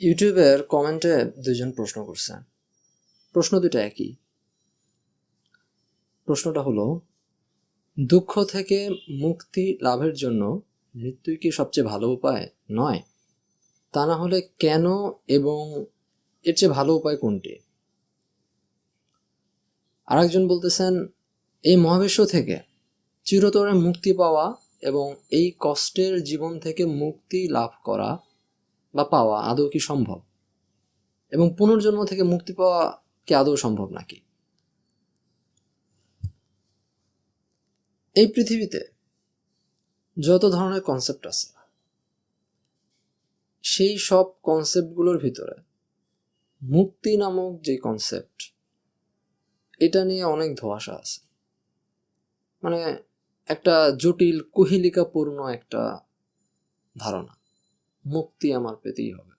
ইউটিউবের কমেন্টে দুজন প্রশ্ন করছে। প্রশ্ন দুটো একই। প্রশ্নটা হলো, দুঃখ থেকে মুক্তি লাভের জন্য মৃত্যুই কি সবচেয়ে ভালো উপায়? নয়। তা না হলে কেন এবং এর চেয়ে ভালো উপায় কোনটি? আরেকজন বলতেছেন, এই মহাবিশ্ব থেকে চিরতরে মুক্তি পাওয়া এবং এই কষ্টের জীবন থেকে মুক্তি লাভ করা বা পাওয়া আদৌ কি সম্ভব? এবং পুনর্জন্ম থেকে মুক্তি পাওয়া কি আদৌ সম্ভব নাকি? এই পৃথিবীতে যত ধরনের কনসেপ্ট আছে, সেই সব কনসেপ্টগুলোর ভিতরে মুক্তি নামক যে কনসেপ্ট এটা নিয়ে অনেক ধোঁয়াশা আছে। মানে একটা জটিল কুহিলিকাপূর্ণ একটা ধারণা। মুক্তি আমার পেতেই হবে।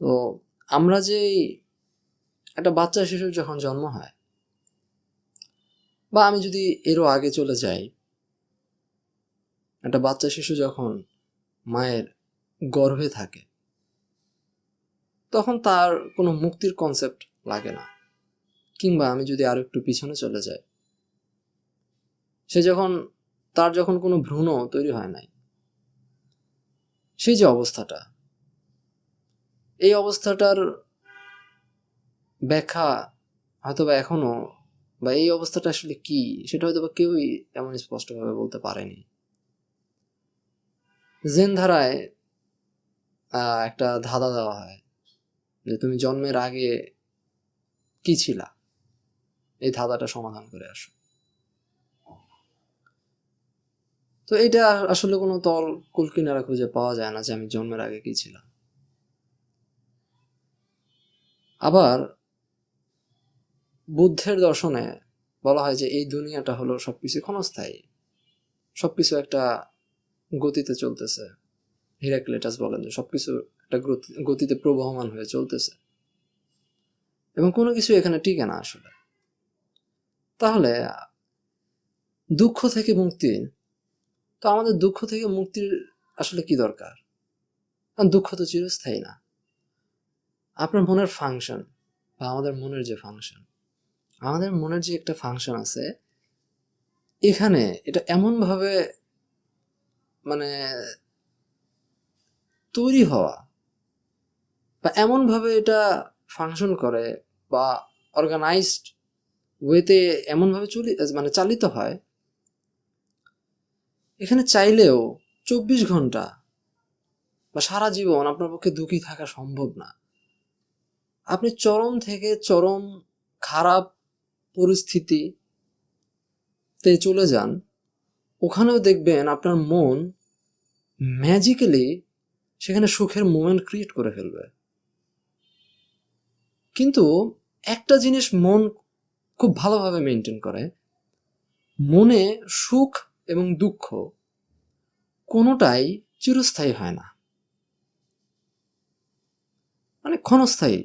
তো আমরা যে একটা বাচ্চা শিশুর যখন জন্ম হয়, বা আমি যদি এরও আগে চলে যাই, একটা বাচ্চা শিশু যখন মায়ের গর্ভে থাকে, তখন তার কোনো মুক্তির কনসেপ্ট লাগে না। কিংবা আমি যদি আরও একটু পিছনে চলে যাই, সে যখন তার যখন কোনো ভ্রূণ তৈরি হয় নাই। সেই যে অবস্থাটা, এই অবস্থাটার ব্যাখ্যা হয়তো বা এখনও বা এই অবস্থাটা আসলে কি, সেটা হয়তো বা কেউই এমন স্পষ্টভাবে বলতে পারেনি। জেন ধারায় একটা ধাঁধা দেওয়া হয় যে তুমি জন্মের আগে কি ছিলা? এই ধাঁধাটা সমাধান করে আসো। তো এটা আসলে কোনো তল কুলকিনারা খুঁজে পাওয়া যায় না যে আমি জন্মের আগে কি ছিলাম। আবার বুদ্ধের দর্শনে বলা হয় যে এই দুনিয়াটা হলো সবকিছু ক্ষণস্থায়ী। সবকিছু একটা গতিতে চলতেছে। হিরাক্লেটাস বলেন যে সবকিছু একটা গতি- গতিতে প্রবহমান হয়ে চলতেছে। এবং কোনো কিছু এখানে টিকে না আসলে। তাহলে দুঃখ থেকে মুক্তি তো আমাদের দুঃখ থেকে মুক্তির আসলে কি দরকার? কারণ দুঃখ তো চিরস্থায়ী না। আপনার মনের ফাংশন বা আমাদের মনের যে ফাংশন আমাদের মনের যে একটা ফাংশন আছে, এখানে এটা এমনভাবে মানে তৈরি হওয়া বা এমনভাবে এটা ফাংশন করে বা অর্গানাইজড ওয়েতে এমনভাবে চলি মানে চালিত হয় এখানে চাইলেও চব্বিশ ঘণ্টা বা সারা জীবন আপনার পক্ষে দুঃখী থাকা সম্ভব না। আপনি চরম থেকে চরম খারাপ পরিস্থিতিতে চলে যান, ওখানেও দেখবেন আপনার মন ম্যাজিক্যালি সেখানে সুখের মোমেন্ট ক্রিয়েট করে ফেলবে। কিন্তু একটা জিনিস মন খুব ভালোভাবে মেনটেন করে, মনে সুখ এবং দুঃখ কোনোটাই চিরস্থায়ী হয় না। মানে ক্ষণস্থায়ী।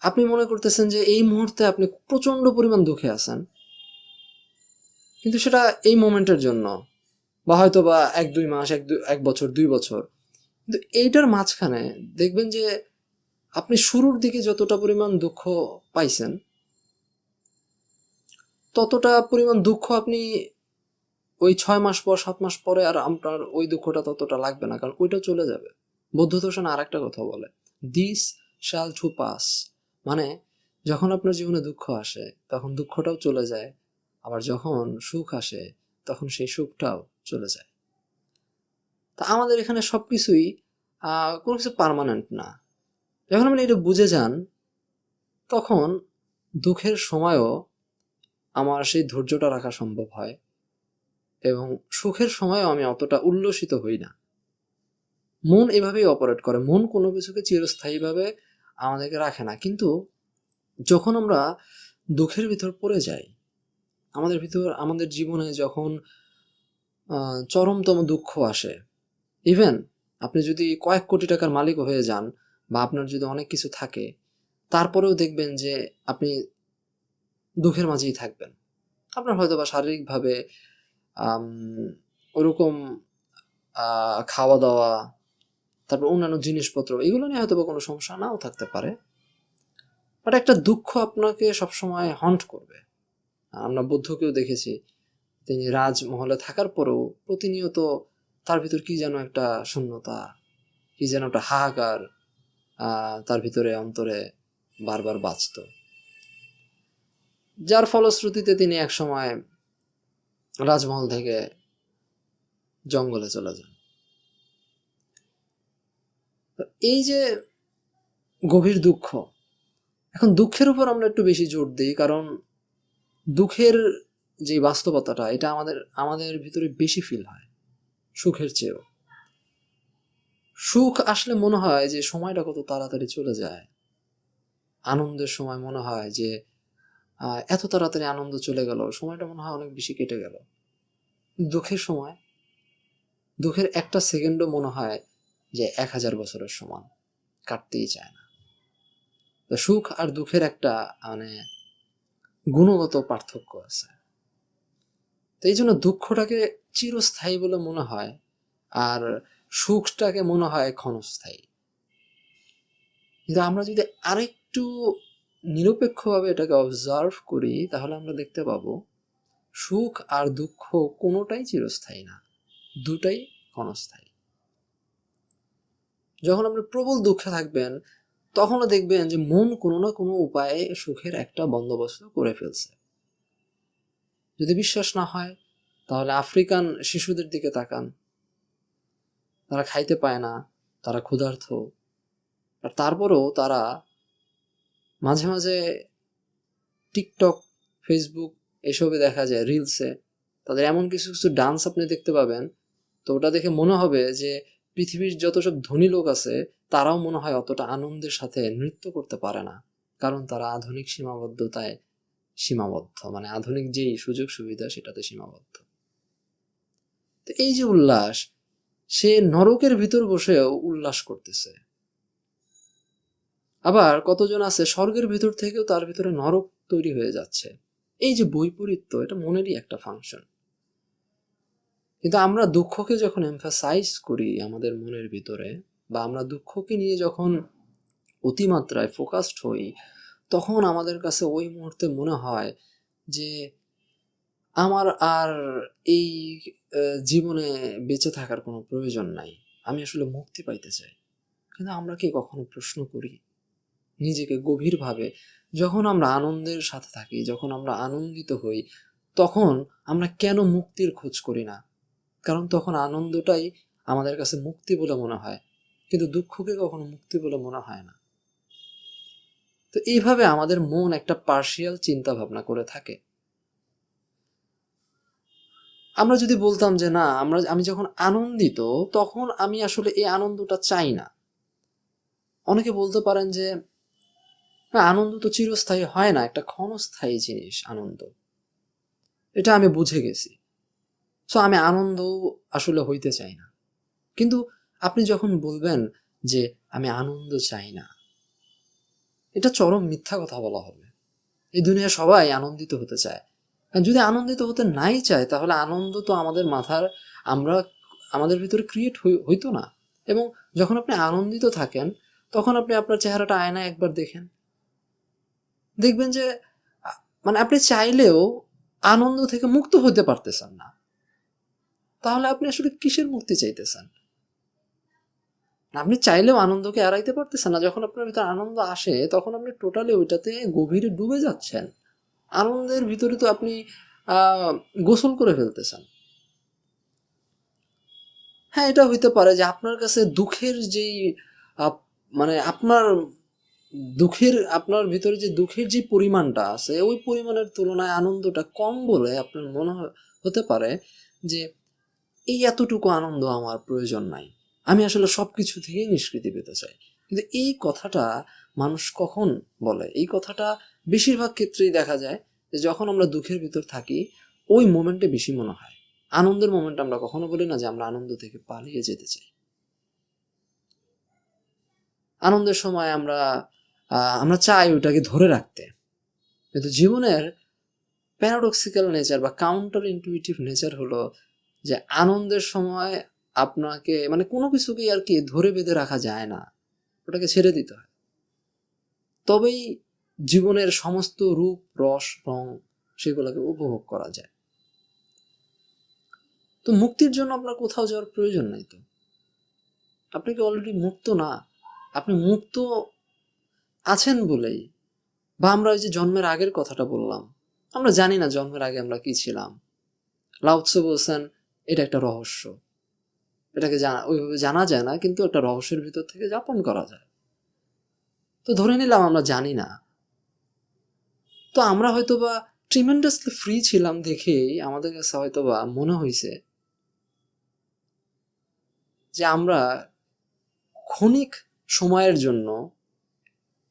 আপনি মনে করতেছেন যে এই মুহূর্তে আপনি প্রচণ্ড পরিমাণ দুঃখে আছেন। কিন্তু সেটা এই মোমেন্টের জন্য বা হয়তো বা এক, দুই মাস, এক, দুই, এক বছর, দুই বছর। কিন্তু এইটার মাঝখানে দেখবেন যে আপনি শুরুর দিকে যতটা পরিমাণ দুঃখ পাইছেন, ততটা পরিমাণ দুঃখ আপনি ওই ছয় মাস পর, সাত মাস পরে আর আপনার ওই দুঃখটা ততটা লাগবে না, কারণ ওইটা চলে যাবে। বৌদ্ধ দর্শন আর একটা কথা বলে দিস শাল টু পাস মানে যখন আপনার জীবনে দুঃখ আসে, তখন দুঃখটাও চলে যায়, আবার যখন সুখ আসে, তখন সেই সুখটাও চলে যায়। তা আমাদের এখানে সব কিছুই কোনো কিছু পার্মানেন্ট না। যখন আপনি এটা বুঝে যান, তখন দুঃখের সময়ও আমার সেই ধৈর্যটা রাখা সম্ভব হয়। এবং সুখের সময়ও আমি অতটা উল্লসিত হই না। মন এভাবেই অপারেট করে। মন কোনো কিছুকে চিরস্থায়ীভাবে আমাদেরকে রাখে না। কিন্তু যখন আমরা দুঃখের ভিতর পড়ে যাই, আমাদের ভিতর, আমাদের জীবনে যখন চরমতম দুঃখ আসে ইভেন আপনি যদি কয়েক কোটি টাকার মালিক হয়ে যান বা আপনার যদি অনেক কিছু থাকে, তারপরেও দেখবেন যে আপনি দুঃখের মাঝেই থাকবেন। আপনার হয়তো বা শারীরিকভাবে ওরকম খাওয়া দাওয়া তারপর অন্যান্য জিনিসপত্র, এগুলো নিয়ে হয়তো বা কোনো সমস্যা নাও থাকতে পারে। বাট একটা দুঃখ আপনাকে সবসময় হন্ট করবে। আমরা বুদ্ধকেও দেখেছি, তিনি রাজমহলে থাকার পরেও প্রতিনিয়ত তার ভিতর কি যেন একটা শূন্যতা, কি যেন একটা হাহাকার তার ভিতরে অন্তরে বারবার বাঁচত। যার ফলশ্রুতিতে তিনি একসময় রাজমহল থেকে জঙ্গলে চলে যান এই যে গভীর দুঃখ, এখন দুঃখের উপর আমরা একটু বেশি জোর দিই, কারণ দুঃখের যে বাস্তবতাটা, এটা আমাদের আমাদের ভিতরে বেশি ফিল হয়, সুখের চেয়েও। সুখ আসলে মনে হয় যে সময়টা কত তাড়াতাড়ি চলে যায়। আনন্দের সময় মনে হয় যে এত তাড়াতাড়ি আনন্দ চলে গেল, সময়টা মনে হয় অনেক বেশি কেটে গেল। দুঃখের সময়, দুঃখের একটা সেকেন্ডও মনে হয় যে এক হাজার বছরের সমান, কাটতেই চায় না। তো সুখ আর দুঃখের একটা মানে গুণগত পার্থক্য আছে। তো এই জন্য দুঃখটাকে চিরস্থায়ী বলে মনে হয়, আর সুখটাকে মনে হয় ক্ষণস্থায়ী। কিন্তু আমরা যদি আরেকটু নিরপেক্ষভাবে এটাকে অবজার্ভ করি, তাহলে আমরা দেখতে পাবো সুখ আর দুঃখ কোনোটাই চিরস্থায়ী না, দুটাই ক্ষণস্থায়ী। যখন আপনি প্রবল দুঃখে থাকবেন, তখনও দেখবেন যে মন কোনো না কোনো উপায়ে সুখের একটা বন্দোবস্ত করে ফেলছে। যদি বিশ্বাস না হয়, তাহলে আফ্রিকান শিশুদের দিকে তাকান। তারা খাইতে পায় না, তারা ক্ষুধার্ত। আর তারপরেও তারা মাঝে মাঝে টিকটক, ফেসবুক এসবে দেখা যায় রিলসে তাদের এমন কিছু কিছু ডান্স আপনি দেখতে পাবেন। তো ওটা দেখে মনে হবে যে, পৃথিবীর যত সব ধনী লোক আছে, তারাও মনে হয় অতটা আনন্দের সাথে নৃত্য করতে পারে না। কারণ তারা আধুনিক সীমাবদ্ধতায় সীমাবদ্ধ। মানে আধুনিক যেই সুযোগ সুবিধা, সেটাতে সীমাবদ্ধ। তো এই যে উল্লাস, সে নরকের ভিতর বসেও উল্লাস করতেছে। আবার কতজন আছে স্বর্গের ভিতর থেকেও তার ভিতরে নরক তৈরি হয়ে যাচ্ছে। এই যে বৈপরীত্য, এটা মনেরই একটা ফাংশন কিন্তু আমরা দুঃখকে যখন এমফাসাইজ করি আমাদের মনের ভিতরে, বা আমরা দুঃখকে নিয়ে যখন অতিমাত্রায় ফোকাসড হই, তখন আমাদের কাছে ওই মুহূর্তে মনে হয় যে আমার আর এই জীবনে বেঁচে থাকার কোনো প্রয়োজন নাই। আমি আসলে মুক্তি পাইতে চাই। কিন্তু আমরা কি কখনো প্রশ্ন করি? নিজেকে গভীরভাবে যখন আমরা আনন্দের সাথে থাকি, যখন আমরা আনন্দিত হই, তখন আমরা কেন মুক্তির খোঁজ করি না? কারণ তখন আনন্দটাই আমাদের কাছে মুক্তি বলে মনে হয়। কিন্তু দুঃখকে কখনো মুক্তি বলে মনে হয় না। তো এইভাবে আমাদের মন একটা পার্শিয়াল চিন্তা ভাবনা করে থাকে। আমরা যদি বলতাম যে, না, আমরা, আমি যখন আনন্দিত, তখন আমি আসলে এই আনন্দটা চাই না। অনেকে বলতে পারেন যে আনন্দ তো চিরস্থায়ী হয় না, একটা ক্ষণস্থায়ী জিনিস, আনন্দ। এটা আমি বুঝে গেছি। সো আমি আনন্দ আসলে হইতে চাই না। কিন্তু আপনি যখন বলবেন যে, আমি আনন্দ চাই না, এটা চরম মিথ্যা কথা বলা হবে। এই দুনিয়া সবাই আনন্দিত হতে চায়। যদি আনন্দিত হতে নাই চায়, তাহলে আনন্দ তো আমাদের মাথার, আমরা, আমাদের ভিতরে ক্রিয়েট হইতো না। এবং যখন আপনি আনন্দিত থাকেন, তখন আপনি আপনার চেহারাটা আয়নায় একবার দেখেন। দেখবেন যে মানে আপনি চাইলেও আনন্দ থেকে মুক্ত হতে পারতেছেন না। তাহলে আপনি আসলে কিসের মুক্তি চাইতেছেন? আপনি চাইলেও আনন্দকে এড়াইতে পারতেছেন না। যখন আপনার ভিতরে আনন্দ আসে, তখন আপনি টোটালি ওইটাতে গভীরে ডুবে যাচ্ছেন। আনন্দের ভিতরে তো আপনি গোসল করে ফেলতেছেন। হ্যাঁ এটা হইতে পারে যে আপনার কাছে দুঃখের যেই মানে আপনার দুঃখের, আপনার ভিতরে যে দুঃখের যে পরিমাণটা আছে, ওই পরিমাণের তুলনায় আনন্দটা কম বলে আপনার মনে হতে পারে যে এই এতটুকু আনন্দ আমার প্রয়োজন নাই। আমি আসলে সব কিছু থেকেই নিষ্কৃতি পেতে চাই। কিন্তু এই কথাটা মানুষ কখন বলে? এই কথাটা বেশিরভাগ ক্ষেত্রেই দেখা যায় যে যখন আমরা দুঃখের ভিতর থাকি, ওই মোমেন্টে বেশি মনে হয়। আনন্দের মোমেন্ট আমরা কখনো বলি না যে আমরা আনন্দ থেকে পালিয়ে যেতে চাই। আনন্দের সময় আমরা আমরা চাই ওটাকে ধরে রাখতে। কিন্তু জীবনের প্যারাডক্সিক্যাল নেচার বা কাউন্টার ইনটুইটিভ নেচার হলো যে আনন্দের সময় আপনাকে মানে কোনো কিছুকে আর কি ধরে বেঁধে রাখা যায় না। ওটাকে ছেড়ে দিতে হয়। তবেই জীবনের সমস্ত রূপ, রস, রং সেগুলোকে উপভোগ করা যায়। তো মুক্তির জন্য আপনার কোথাও যাওয়ার প্রয়োজন নাই তো? আপনি কি অলরেডি মুক্ত না? আপনি মুক্ত আছেন বলেই বা আমরা ওই যে জন্মের আগের কথাটা বললাম। আমরা জানি না জন্মের আগে আমরা কি ছিলাম। লাউৎসে বলছেন, এটা একটা রহস্য। এটাকে জানা, ওইভাবে জানা যায় না, কিন্তু একটা রহস্যের ভিতর থেকে যাপন করা যায়। তো ধরে নিলাম আমরা জানি না। তো আমরা হয়তো বা ট্রিমেন্ডাসলি ফ্রি ছিলাম দেখেই আমাদের কাছে হয়তো বা মনে হয়েছে যে আমরা ক্ষণিক সময়ের জন্য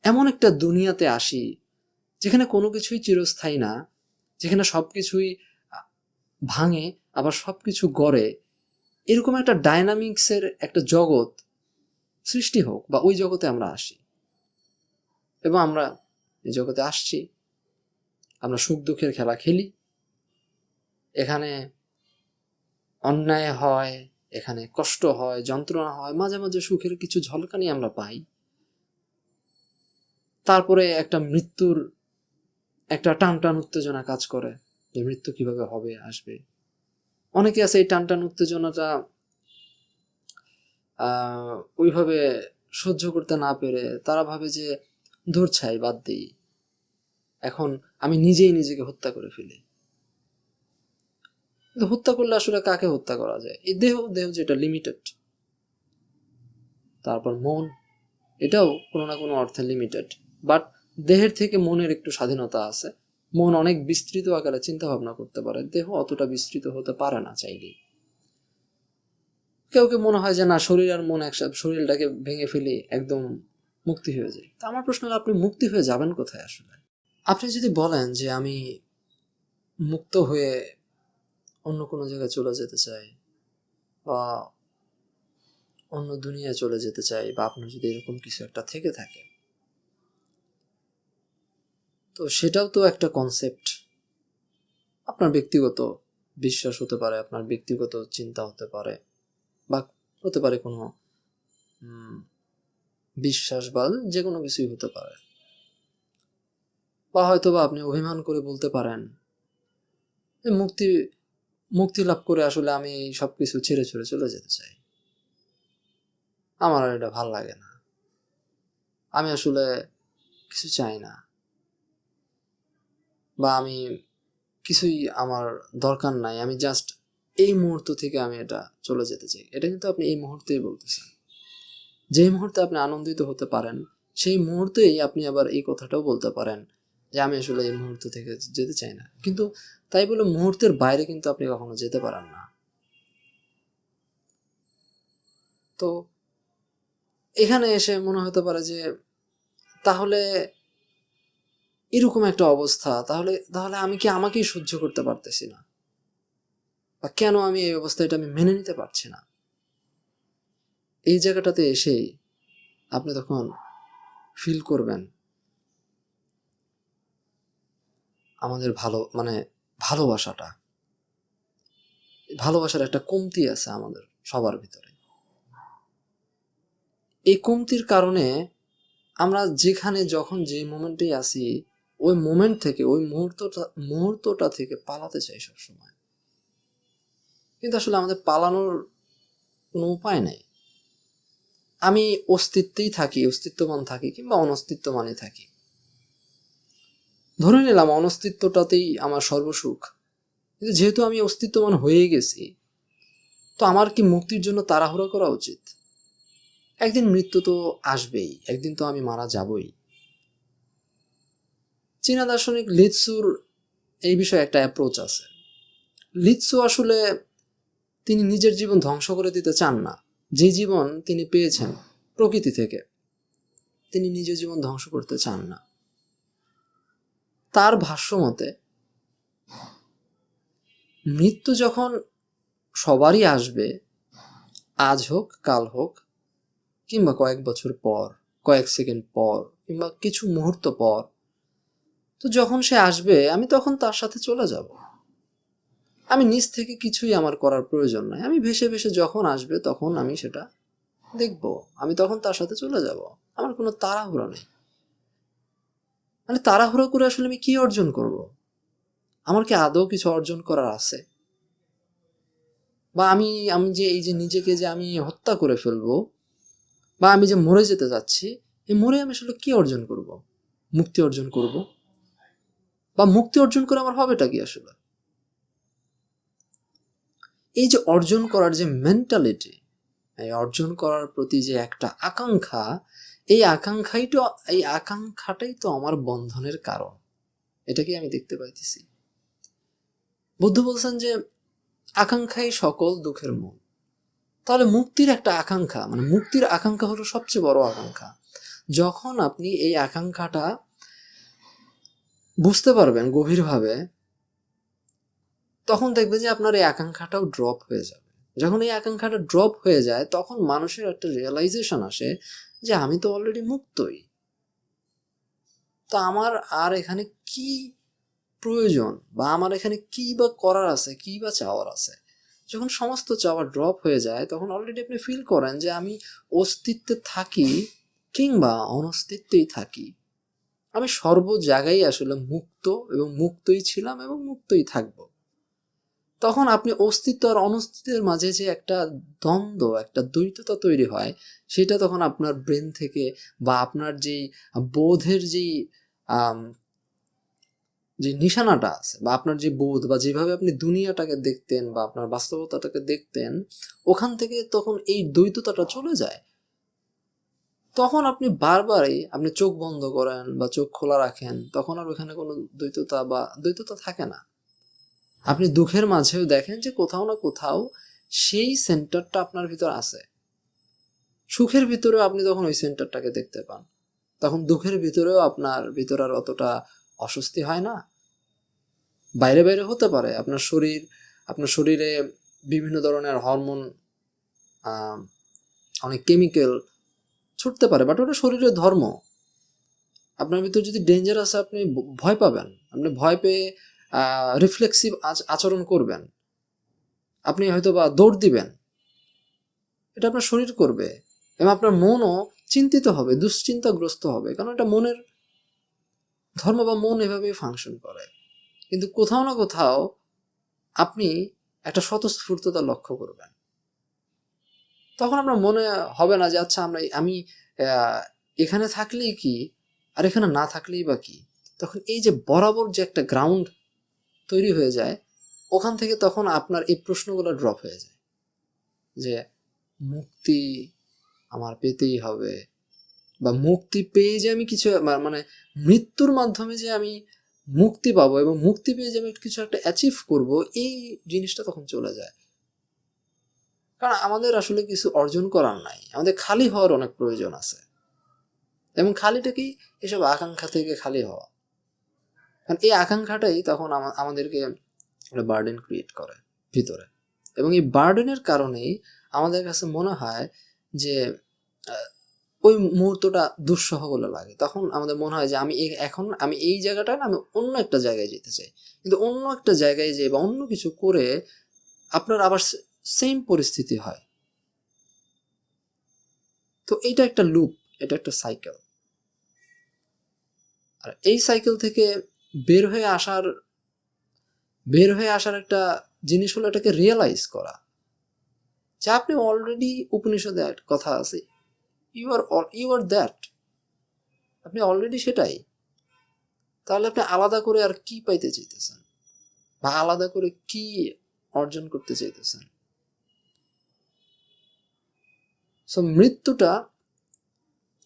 এমন একটা দুনিয়াতে আসি যেখানে কোনো কিছুই চিরস্থায়ী না, যেখানে সব কিছুই ভাঙে, আবার সব কিছু গড়ে। এরকম একটা ডায়নামিক্সের একটা জগৎ সৃষ্টি হোক বা ওই জগতে আমরা আসি। এবং আমরা এই জগতে আসছি, আমরা সুখ দুঃখের খেলা খেলি। এখানে অন্যায় হয়, এখানে কষ্ট হয়, যন্ত্রণা হয়, মাঝে মাঝে সুখের কিছু ঝলকানি আমরা পাই। তারপরে একটা মৃত্যুর একটা টান টান উত্তেজনা কাজ করে যে মৃত্যু কীভাবে হবে, আসবে। অনেকে আছে এই টান টান উত্তেজনাটা ওইভাবে সহ্য করতে না পেরে তারা ভাবে যে দূর ছাই, বাদ দিই। এখন আমি নিজেই নিজেকে হত্যা করে ফেলি। হত্যা করলে আসলে কাকে হত্যা করা যায়? এই দেহ দেহ যেটা লিমিটেড তারপর মন, এটাও কোনো না কোনো অর্থে লিমিটেড বাট দেহের থেকে মনের একটু স্বাধীনতা আছে। মন অনেক বিস্তৃত আকারে চিন্তা ভাবনা করতে পারে। দেহ অতটা বিস্তৃত হতে পারে না চাইলেই। কেউ কেউ মনে হয় যে, না, শরীর আর মন একসাথে, শরীরটাকে ভেঙে ফেলে একদম মুক্তি হয়ে যায়। তা আমার প্রশ্ন হলো, আপনি মুক্তি হয়ে যাবেন কোথায় আসলে? আপনি যদি বলেন যে, আমি মুক্ত হয়ে অন্য কোনো জায়গায় চলে যেতে চাই বা অন্য দুনিয়ায় চলে যেতে চাই বা আপনার যদি এরকম কিছু একটা থেকে থাকে তো সেটাও তো একটা কনসেপ্ট আপনার ব্যক্তিগত বিশ্বাস হতে পারে, আপনার ব্যক্তিগত চিন্তা হতে পারে, বা হতে পারে কোনো বিশ্বাস বা যে কোনো কিছুই হতে পারে। বা হয়তো বা আপনি অভিমান করে বলতে পারেন মুক্তি মুক্তি লাভ করে আসলে আমি সব কিছু ছেড়ে ছেড়ে চলে যেতে চাই। আমার আর এটা ভালো লাগে না। আমি আসলে কিছু চাই না। বা আমি কিছুই আমার দরকার নাই, আমি জাস্ট এই মুহূর্ত থেকে আমি এটা চলে যেতে চাই। এটা কিন্তু আপনি এই মুহূর্তেই বলতেছেন। যে মুহূর্তে আপনি আনন্দিত হতে পারেন, সেই মুহূর্তেই আপনি আবার এই কথাটাও বলতে পারেন যে, আমি আসলে এই মুহূর্ত থেকে যেতে চাই না। কিন্তু তাই বলে মুহূর্তের বাইরে কিন্তু আপনি কখনো যেতে পারেন না। তো এখানে এসে মনে হতে পারে যে, তাহলে এরকম একটা অবস্থা, তাহলে তাহলে আমি কি আমাকেই সহ্য করতে পারতেছি না? বা কেন আমি এই অবস্থাটা আমি মেনে নিতে পারছি না? এই জায়গাটাতে এসেই আপনি তখন ফিল করবেন আমাদের ভালো মানে ভালোবাসাটা। ভালোবাসার একটা কমতি আছে আমাদের সবার ভিতরে। এই কমতির কারণে আমরা যেখানে, যখন যে মোমেন্টেই আসি ওই মোমেন্ট থেকে, ওই মুহূর্তটা মুহূর্তটা থেকে পালাতে চাই সবসময়। কিন্তু আসলে আমাদের পালানোর কোনো উপায় নেই। আমি অস্তিত্বেই থাকি অস্তিত্বমান থাকি কিংবা অনস্তিত্বমানে থাকি। ধরে নিলাম অনস্তিত্বটাতেই আমার সর্বসুখ। কিন্তু যেহেতু আমি অস্তিত্বমান হয়ে গেছি, তো আমার কি মুক্তির জন্য তাড়াহুড়া করা উচিত? একদিন মৃত্যু তো আসবেই, একদিন তো আমি মারা যাবই। চীনা দার্শনিক লিৎসুর এই বিষয়ে একটা অ্যাপ্রোচ আছে। লিৎসু আসলে তিনি নিজের জীবন ধ্বংস করে দিতে চান না। যে জীবন তিনি পেয়েছেন প্রকৃতি থেকে, তিনি নিজের জীবন ধ্বংস করতে চান না। তার ভাষ্য মতে, মৃত্যু যখন সবারই আসবে, আজ হোক, কাল হোক, কিংবা কয়েক বছর পর, কয়েক সেকেন্ড পর, কিংবা কিছু মুহূর্ত পর তো যখন সে আসবে, আমি তখন তার সাথে চলে যাব। আমি নিজ থেকে কিছুই আমার করার প্রয়োজন নাই। আমি ভেসে ভেসে যখন আসবে, তখন আমি সেটা দেখব। আমি তখন তার সাথে চলে যাব। আমার কোনো তাড়াহুড়ো নেই। মানে তাড়াহুড়ো করে আসলে আমি কি অর্জন করব? আমার কি আদৌ কিছু অর্জন করার আছে? বা আমি আমি যে এই যে নিজেকে যে আমি হত্যা করে ফেলব, বা আমি যে মরে যেতে যাচ্ছি, এই মরে আমি আসলে কি অর্জন করব? মুক্তি অর্জন করব? বা মুক্তি অর্জন করে আমার হবেটা কি আসলে? এই যে অর্জন করার যে মেন্টালিটি এই অর্জন করার প্রতি যে একটা আকাঙ্ক্ষা, এই আকাঙ্ক্ষাই তো, এই আকাঙ্ক্ষাটাই তো আমার বন্ধনের কারণ। এটাকে আমি দেখতে পাইতেছি। বুদ্ধ বলছেন যে আকাঙ্ক্ষাই সকল দুঃখের মূল। তাহলে মুক্তির একটা আকাঙ্ক্ষা মানে মুক্তির আকাঙ্ক্ষা হলো সবচেয়ে বড় আকাঙ্ক্ষা। যখন আপনি এই আকাঙ্ক্ষাটা বুঝতে পারবেন গভীরভাবে, তখন দেখবে যে আপনার এই আকাঙ্ক্ষাটাও ড্রপ হয়ে যাবে। যখন এই আকাঙ্ক্ষাটা ড্রপ হয়ে যায়, তখন মানুষের একটা রিয়েলাইজেশন আসে যে আমি তো অলরেডি মুক্তই। তো আমার আর এখানে কি প্রয়োজন বা আমার এখানে কি বা করার আছে, কি বা চাওয়ার আছে? যখন সমস্ত চাওয়া ড্রপ হয়ে যায়, তখন অলরেডি আপনি ফিল করেন যে আমি অস্তিত্বে থাকি কিংবা অনস্তিত্বেই থাকি। আমি সর্ব জায়গায় আসলে মুক্ত এবং মুক্তই ছিলাম এবং মুক্তই থাকব। তখন আপনি অস্তিত্ব আর অনস্তিত্বের মাঝে যে একটা দ্বন্দ্ব, একটা দ্বৈততা তৈরি হয়, সেটা তখন আপনার ব্রেন থেকে বা আপনার যেই বোধের যেই যে নিশানাটা আছে বা আপনার যে বোধ বা যেভাবে আপনি দুনিয়াটাকে দেখতেন বা আপনার বাস্তবতাটাকে দেখতেন, ওখান থেকে তখন এই দ্বৈততাটা চলে যায়। তখন আপনি বারবারই আপনি চোখ বন্ধ করেন বা চোখ খোলা রাখেন, তখন আর ওখানে কোনো দ্বৈততা বা দ্বৈততা থাকে না। আপনি দুঃখের মাঝেও দেখেন যে কোথাও না কোথাও সেই সেন্টারটা আপনার ভিতর আছে। সুখের ভিতরেও আপনি তখন ওই সেন্টারটাকে দেখতে পান। তখন দুঃখের ভিতরেও আপনার ভিতর আর অতটা অস্বস্তি হয় না। বাইরে বাইরে হতে পারে, আপনার শরীর, আপনার শরীরে বিভিন্ন ধরনের হরমোন অনেক কেমিক্যাল ছুটতে পারে বাট ওটা শরীরের ধর্ম। আপনার ভিতর যদি ডেঞ্জার আছে, আপনি ভয় পাবেন। আপনি ভয় পেয়ে রিফ্লেক্সিভ আচরণ করবেন। আপনি হয়তো বা দৌড় দিবেন। এটা আপনার শরীর করবে। এবং আপনার মনও চিন্তিত হবে, দুশ্চিন্তাগ্রস্ত হবে। কারণ এটা মনের ধর্ম বা মন এভাবেই ফাংশন করে। কিন্তু কোথাও না কোথাও আপনি একটা স্বতঃস্ফূর্ততা লক্ষ্য করবেন। তখন আমরা মনে হবে না যে আচ্ছা আমরা আমি এখানে থাকলেই কি আর এখানে না থাকলেই বা কি? তখন এই যে বরাবর যে একটা গ্রাউন্ড তৈরি হয়ে যায়, ওখান থেকে তখন আপনার এই প্রশ্নগুলো ড্রপ হয়ে যায়। যে, মুক্তি আমার পেতেই হবে বা, মুক্তি পেয়ে যে আমি কিছু মানে মৃত্যুর মাধ্যমে যে আমি মুক্তি পাবো এবং মুক্তি পেয়ে যে আমি কিছু একটা অ্যাচিভ করব, এই জিনিসটা তখন চলে যায়। কারণ আমাদের আসলে কিছু অর্জন করার নাই। আমাদের খালি হওয়ার অনেক প্রয়োজন আছে। এবং খালিটা কি? এসব আকাঙ্ক্ষা থেকে খালি হওয়া। কারণ এই আকাঙ্ক্ষাটাই তখন আমাদেরকে বার্ডেন ক্রিয়েট করে ভিতরে। এবং এই বার্ডেনের কারণেই আমাদের কাছে মনে হয় যে ওই মুহূর্তটা দুঃসহ বলে লাগে। তখন আমাদের মনে হয় যে, আমি এখন আমি এই জায়গাটা না, আমি অন্য একটা জায়গায় যেতে চাই। কিন্তু অন্য একটা জায়গায় যে বা অন্য কিছু করে আপনার আবার সেম পরিস্থিতি হয়। তো এটা একটা লুপ এটা একটা সাইকেল আর এই সাইকেল থেকে বের হয়ে আসার, বের হয়ে আসার একটা জিনিস হলো এটাকে রিয়েলাইজ করা। যে আপনি অলরেডি উপনিষদে কথা আছে you are you are that আপনি অলরেডি সেটাই। তাহলে আপনি আলাদা করে আর কি পাইতে চাইতেছেন? বা আলাদা করে কি অর্জন করতে চাইতেছেন? সো মৃত্যুটা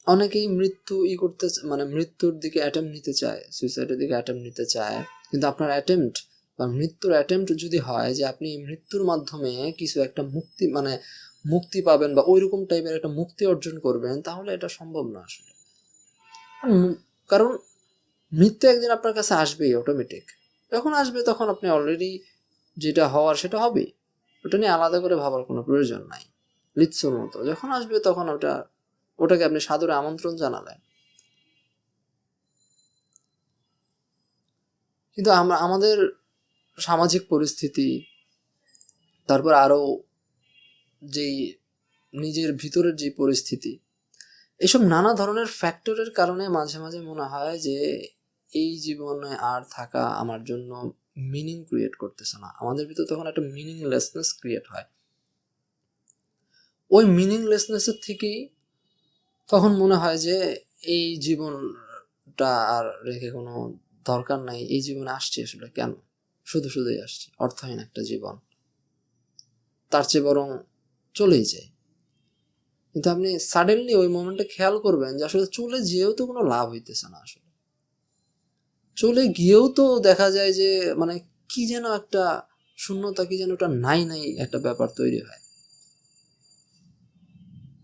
অনেকেই মৃত্যু ই করতে মানে মৃত্যুর দিকে অ্যাটেম্প নিতে চায় সুইসাইডের দিকে অ্যাটেম্প নিতে চায়। কিন্তু আপনার অ্যাটেম্পট বা মৃত্যুর অ্যাটেম্পট যদি হয় যে আপনি মৃত্যুর মাধ্যমে কিছু একটা মুক্তি মানে মুক্তি পাবেন বা ওইরকম টাইপের একটা মুক্তি অর্জন করবেন, তাহলে এটা সম্ভব না আসলে। কারণ মৃত্যু একদিন আপনার কাছে আসবেই অটোমেটিক যখন আসবে তখন আপনি অলরেডি যেটা হওয়ার সেটা হবেই। ওটা নিয়ে আলাদা করে ভাবার কোনো প্রয়োজন নাই। লিৎসর মতো। যখন আসবে তখন ওটা, ওটাকে আপনি সাদরে আমন্ত্রণ জানালেন। কিন্তু আমরা আমাদের সামাজিক পরিস্থিতি, তারপর আরও যেই নিজের ভিতরের যে পরিস্থিতি, এসব নানা ধরনের ফ্যাক্টরের কারণে মাঝে মাঝে মনে হয় যে এই জীবনে আর থাকা আমার জন্য মিনিং ক্রিয়েট করতেছে না। আমাদের ভিতর তখন একটা মিনিংলেসনেস ক্রিয়েট হয়। ওই মিনিংলেসনেসের থেকেই তখন মনে হয় যে এই জীবনটা আর রেখে কোনো দরকার নাই, এই জীবনে আসছি আসলে কেন? শুধু শুধুই আসছি, অর্থহীন একটা জীবন। তার চেয়ে বরং চলেই যায় কিন্তু আপনি সাডেনলি ওই মোমেন্টে খেয়াল করবেন যে আসলে চলে যেয়েও তো কোনো লাভ হইতেছে না আসলে। চলে গিয়েও তো দেখা যায় যে মানে কি যেন একটা শূন্যতা, কি যেন ওটা নাই নাই একটা ব্যাপার তৈরি হয়।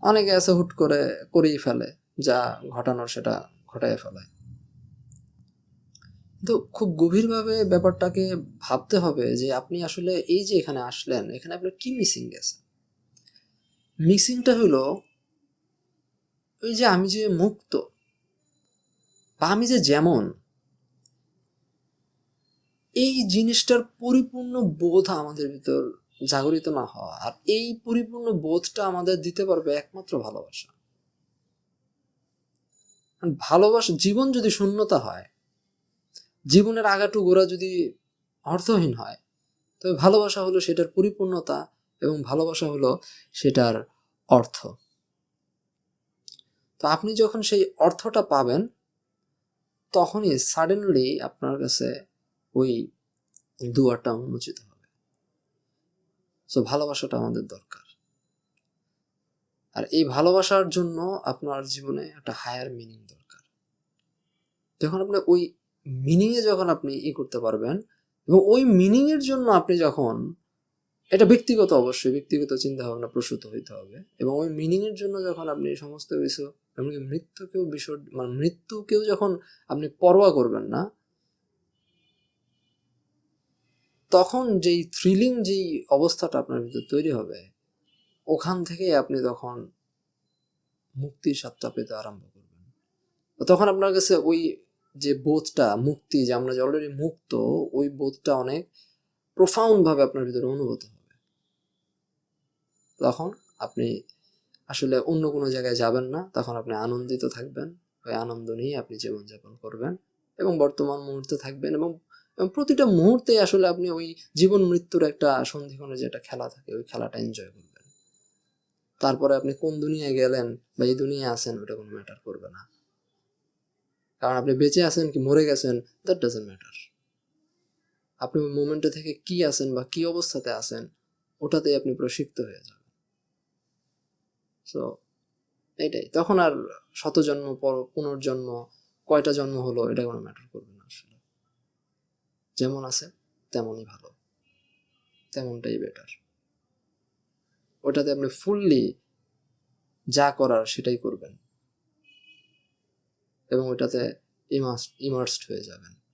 অনেকে আছে হুট করে করেই ফেলে, যা ঘটানোর সেটা ঘটায় ফেলে। তো খুব গভীরভাবে ব্যাপারটাকে ভাবতে হবে যে আপনি আসলে এই যে এখানে আসলেন, এখানে আপনার কি মিসিং গেছে মিসিংটা হলো ওই যে আমি যে মুক্ত বা আমি যে যেমন, এই জিনিসটার পরিপূর্ণ বোধ আমাদের ভিতর জাগরিত না হওয়া। আর এই পরিপূর্ণ বোধটা আমাদের দিতে পারবে একমাত্র ভালোবাসা। ভালোবাসা, জীবন যদি শূন্যতা হয়, জীবনের আগাটু গোড়া যদি অর্থহীন হয়, তবে ভালোবাসা হলো সেটার পরিপূর্ণতা এবং ভালোবাসা হলো সেটার অর্থ। তো আপনি যখন সেই অর্থটা পাবেন, তখনই সাডেনলি আপনার কাছে ওই দুয়ারটা উন্মোচিত সো ভালোবাসাটা আমাদের দরকার। আর এই ভালোবাসার জন্য আপনার জীবনে একটা হায়ার মিনিং দরকার। যখন আপনি ওই মিনিংয়ে যখন আপনি ই করতে পারবেন এবং ওই মিনিংয়ের জন্য আপনি যখন, এটা ব্যক্তিগত অবশ্যই, ব্যক্তিগত চিন্তা ভাবনা প্রসূত হইতে হবে এবং ওই মিনিংয়ের জন্য যখন আপনি সমস্ত কিছু, এমনকি মৃত্যুকেও বিসর্জ মানে মৃত্যুকেও যখন আপনি পরোয়া করবেন না তখন যেই থ্রিলিং যেই অবস্থাটা আপনার ভিতর তৈরি হবে, ওখান থেকেই আপনি তখন মুক্তির স্বাদটা পেতে আরম্ভ করবেন। তখন আপনার কাছে ওই যে বোধটা, মুক্তি যে আমরা যে অলরেডি মুক্ত, ওই বোধটা অনেক প্রোফাউন্ড ভাবে আপনার ভিতরে অনুভূত হবে। তখন আপনি আসলে অন্য কোনো জায়গায় যাবেন না, তখন আপনি আনন্দিত থাকবেন। ওই আনন্দ নিয়ে আপনি জীবনযাপন করবেন এবং বর্তমান মুহূর্তে থাকবেন এবং প্রতিটা মুহূর্তে আসলে আপনি ওই জীবন মৃত্যুর একটা সন্ধিক্ষণে যে একটা খেলা থাকে, ওই খেলাটা এনজয় করবেন। তারপরে আপনি কোন দুনিয়ায় গেলেন বা এই দুনিয়ায় আছেন ওটা কোনো ম্যাটার করবে না। কারণ আপনি বেঁচে আছেন কি মরে গেছেন দ্যাট ডাজেন্ট ম্যাটার আপনি ওই মোমেন্টে থেকে কি আছেন বা কি অবস্থাতে আছেন, ওটাতেই আপনি প্রশিক্ত হয়ে যাবেন। সো এটাই তখন আর শত জন্ম পর, পুনর্জন্ম, কয়টা জন্ম হলো, এটা কোনো ম্যাটার করবে যেমন আছে, তেমনই ভালো। তেমনটাই বেটার ওটাতে আপনি ফুললি যা করার সেটাই করবেন। এবং ওটাতে ইমার্সড হয়ে যাবেন।